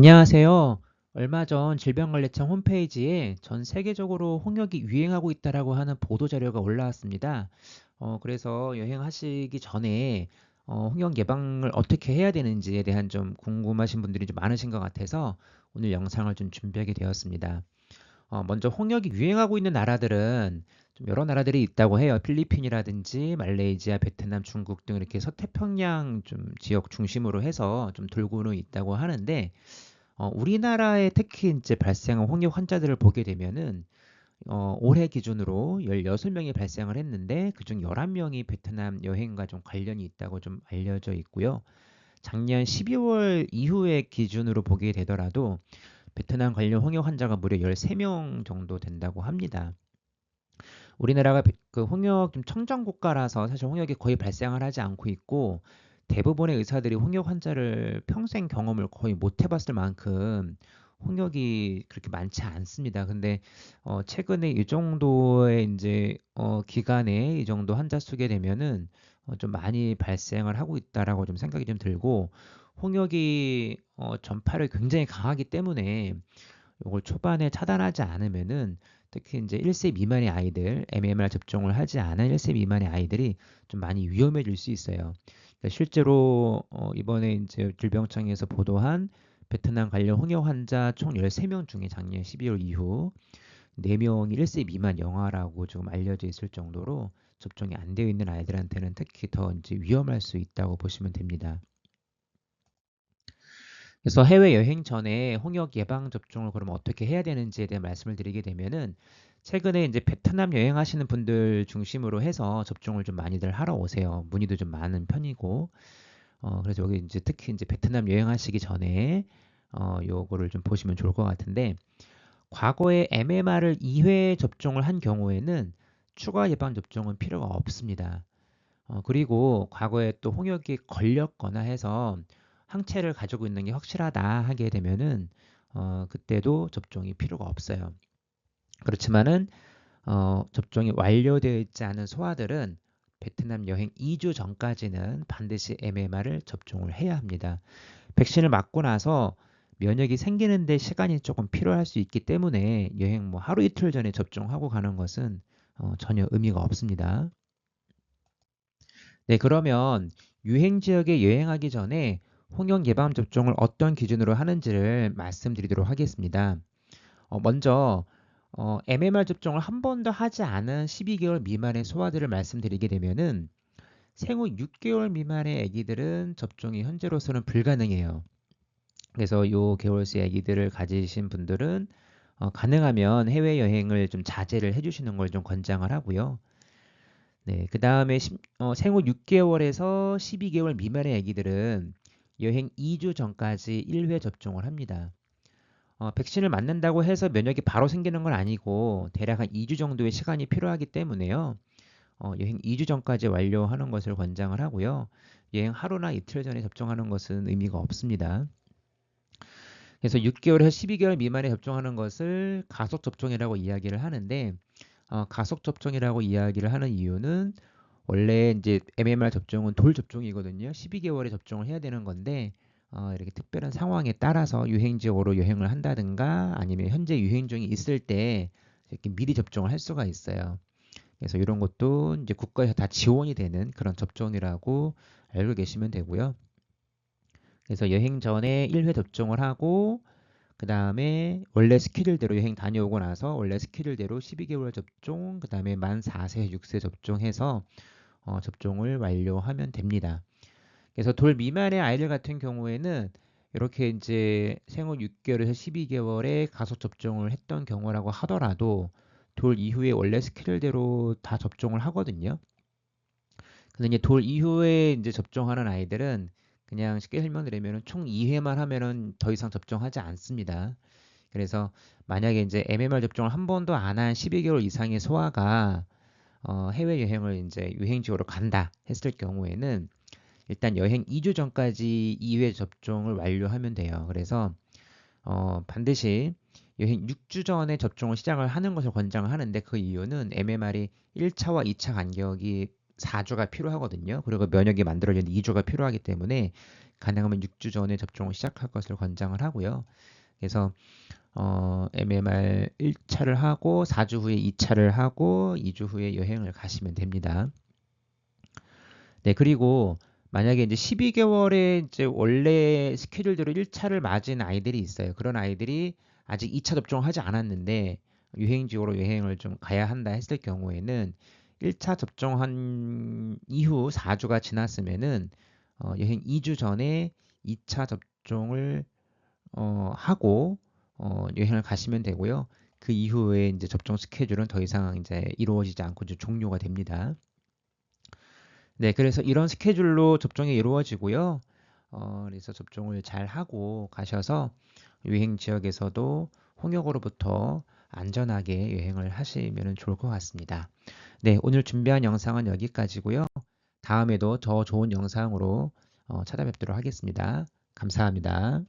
안녕하세요. 얼마 전 질병관리청 홈페이지에 전 세계적으로 홍역이 유행하고 있다라고 하는 보도 자료가 올라왔습니다. 어, 그래서 여행하시기 전에 어, 홍역 예방을 어떻게 해야 되는지에 대한 좀 궁금하신 분들이 좀 많으신 것 같아서 오늘 영상을 좀 준비하게 되었습니다. 어, 먼저 홍역이 유행하고 있는 나라들은 좀 여러 나라들이 있다고 해요. 필리핀이라든지 말레이시아, 베트남, 중국 등 이렇게 서태평양 좀 지역 중심으로 해서 좀 돌고는 있다고 하는데 어, 우리나라에 특히 이제 발생한 홍역 환자들을 보게 되면은 어, 올해 기준으로 16명이 발생을 했는데 그중 11명이 베트남 여행과 좀 관련이 있다고 좀 알려져 있고요. 작년 12월 이후의 기준으로 보게 되더라도 베트남 관련 홍역 환자가 무려 13명 정도 된다고 합니다. 우리나라가 그 홍역 좀 청정 국가라서 사실 홍역이 거의 발생을 하지 않고 있고 대부분의 의사들이 홍역 환자를 평생 경험을 거의 못 해봤을 만큼 홍역이 그렇게 많지 않습니다. 근데 어 최근에 이 정도의 이제 어 기간에 이 정도 환자 수게 되면은 어 좀 많이 발생을 하고 있다라고 좀 생각이 좀 들고 홍역이 어 전파를 굉장히 강하기 때문에 요걸 초반에 차단하지 않으면은 특히 이제 1세 미만의 아이들, MMR 접종을 하지 않은 1세 미만의 아이들이 좀 많이 위험해질 수 있어요. 그러니까 실제로 어 이번에 이제 질병청에서 보도한 베트남 관련 홍역 환자 총 13명 중에 작년 12월 이후 4명이 1세 미만 영아라고 좀 알려져 있을 정도로 접종이 안 되어 있는 아이들한테는 특히 더 이제 위험할 수 있다고 보시면 됩니다. 그래서 해외 여행 전에 홍역 예방 접종을 그럼 어떻게 해야 되는지에 대한 말씀을 드리게 되면은 최근에 이제 베트남 여행하시는 분들 중심으로 해서 접종을 좀 많이들 하러 오세요. 문의도 좀 많은 편이고, 어, 그래서 여기 이제 특히 이제 베트남 여행하시기 전에 어, 요거를 좀 보시면 좋을 것 같은데, 과거에 MMR을 2회 접종을 한 경우에는 추가 예방 접종은 필요가 없습니다. 어, 그리고 과거에 또 홍역이 걸렸거나 해서 항체를 가지고 있는 게 확실하다 하게 되면은 어, 그때도 접종이 필요가 없어요. 그렇지만은 어, 접종이 완료되어 있지 않은 소아들은 베트남 여행 2주 전까지는 반드시 MMR을 접종을 해야 합니다. 백신을 맞고 나서 면역이 생기는데 시간이 조금 필요할 수 있기 때문에 여행 뭐 하루 이틀 전에 접종하고 가는 것은 어, 전혀 의미가 없습니다. 네, 그러면 유행 지역에 여행하기 전에 홍역 예방 접종을 어떤 기준으로 하는지를 말씀드리도록 하겠습니다. 어, 먼저 어, MMR 접종을 한 번도 하지 않은 12개월 미만의 소아들을 말씀드리게 되면은 생후 6개월 미만의 아기들은 접종이 현재로서는 불가능해요. 그래서 요 개월수 아기들을 가지신 분들은 어, 가능하면 해외 여행을 좀 자제를 해주시는 걸 좀 권장을 하고요. 네, 그 다음에 어, 생후 6개월에서 12개월 미만의 아기들은 여행 2주 전까지 1회 접종을 합니다. 어, 백신을 맞는다고 해서 면역이 바로 생기는 건 아니고 대략 한 2주 정도의 시간이 필요하기 때문에요. 어, 여행 2주 전까지 완료하는 것을 권장을 하고요. 여행 하루나 이틀 전에 접종하는 것은 의미가 없습니다. 그래서 6개월에서 12개월 미만에 접종하는 것을 가속 접종이라고 이야기를 하는데 어, 가속 접종이라고 이야기를 하는 이유는 원래 이제 MMR 접종은 돌 접종이거든요. 12개월에 접종을 해야 되는 건데 어, 이렇게 특별한 상황에 따라서 유행지역으로 여행을 한다든가 아니면 현재 유행 중에 있을 때 이렇게 미리 접종을 할 수가 있어요. 그래서 이런 것도 이제 국가에서 다 지원이 되는 그런 접종이라고 알고 계시면 되고요. 그래서 여행 전에 1회 접종을 하고 그 다음에 원래 스케줄대로 여행 다녀오고 나서 원래 스케줄대로 12개월 접종, 그 다음에 만 4세, 6세 접종해서 어, 접종을 완료하면 됩니다. 그래서 돌 미만의 아이들 같은 경우에는 이렇게 이제 생후 6개월에서 12개월에 가속 접종을 했던 경우라고 하더라도 돌 이후에 원래 스케줄대로 다 접종을 하거든요. 근데 이제 돌 이후에 이제 접종하는 아이들은 그냥 쉽게 설명드리면 총 2회만 하면은 더 이상 접종하지 않습니다. 그래서 만약에 이제 MMR 접종을 한 번도 안 한 12개월 이상의 소아가 어, 해외 여행을 이제 유행 지역으로 간다 했을 경우에는 일단 여행 2주 전까지 2회 접종을 완료하면 돼요. 그래서 어, 반드시 여행 6주 전에 접종을 시작을 하는 것을 권장을 하는데 그 이유는 MMR이 1차와 2차 간격이 4주가 필요하거든요. 그리고 면역이 만들어지는 2주가 필요하기 때문에 가능하면 6주 전에 접종을 시작할 것을 권장을 하고요. 그래서 어, MMR 1차를 하고 4주 후에 2차를 하고 2주 후에 여행을 가시면 됩니다. 네, 그리고 만약에 이제 12개월에 이제 원래 스케줄대로 1차를 맞은 아이들이 있어요. 그런 아이들이 아직 2차 접종을 하지 않았는데 유행 지역으로 여행을 좀 가야 한다 했을 경우에는 1차 접종한 이후 4주가 지났으면은 어, 여행 2주 전에 2차 접종을 어, 하고 어, 여행을 가시면 되고요. 그 이후에 이제 접종 스케줄은 더 이상 이제 이루어지지 않고 이제 종료가 됩니다. 네, 그래서 이런 스케줄로 접종이 이루어지고요. 어, 그래서 접종을 잘 하고 가셔서 유행 지역에서도 홍역으로부터 안전하게 여행을 하시면 좋을 것 같습니다. 네, 오늘 준비한 영상은 여기까지고요. 다음에도 더 좋은 영상으로 어, 찾아뵙도록 하겠습니다. 감사합니다.